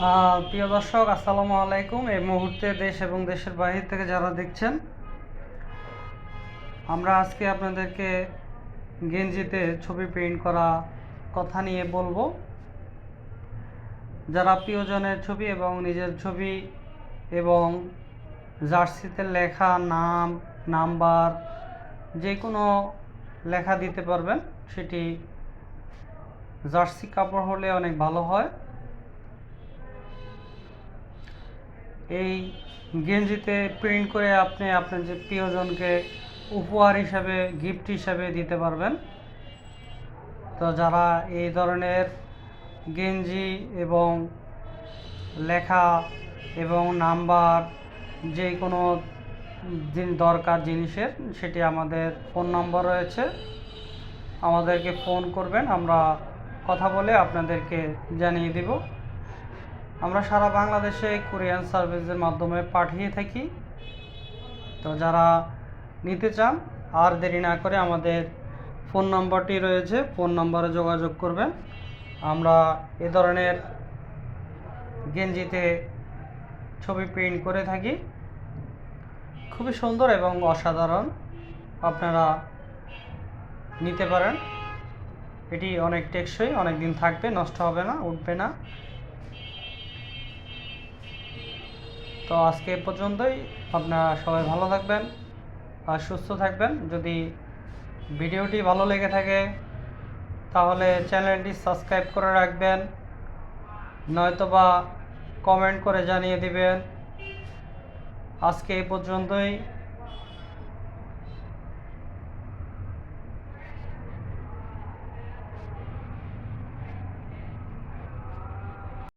প্রিয় দর্শক, আসসালামু আলাইকুম। এই মুহূর্তে দেশ এবং দেশের বাহির থেকে যারা দেখছেন, আমরা আজকে আপনাদেরকে গেঞ্জিতে ছবি প্রিন্ট করা কথা নিয়ে বলব। যারা প্রিয়জনের ছবি এবং নিজের ছবি এবং জার্সিতে লেখা নাম, নাম্বার, যে কোনো লেখা দিতে পারবেন, সেটি জার্সি কাপড় হলে অনেক ভালো হয়। এই গেঞ্জিতে প্রিন্ট করে আপনি আপনার যে প্রিয়জনকে উপহার হিসাবে গিফট হিসাবে দিতে পারবেন। তো যারা এই ধরনের গেঞ্জি এবং লেখা এবং নাম্বার যে কোনো দরকার জিনিসের, সেটি আমাদের ফোন নম্বর রয়েছে। আমাদেরকে ফোন করবেন, আমরা কথা বলে আপনাদেরকে জানিয়ে দেব। আমরা সারা বাংলাদেশে কোরিয়ান সার্ভিসের মাধ্যমে পাঠিয়ে থাকি। তো যারা নিতে চান, আর দেরি না করে আমাদের ফোন নম্বরটি রয়েছে, ফোন নম্বরে যোগাযোগ করবেন। আমরা এ ধরনের গেঞ্জিতে ছবি প্রিন্ট করে থাকি। খুবই সুন্দর এবং অসাধারণ আপনারা নিতে পারেন। এটি অনেক টেকসই অনেক দিন থাকবে, নষ্ট হবে না, উঠবে না। তো আজকে পর্যন্তই। আপনারা সবাই ভালো থাকবেন আর সুস্থ থাকবেন। যদি ভিডিওটি ভালো লেগে থাকে, তাহলে চ্যানেলটি সাবস্ক্রাইব করে রাখবেন। নয়তোবা কমেন্ট করে জানিয়ে দিবেন। আজকে এই পর্যন্তই।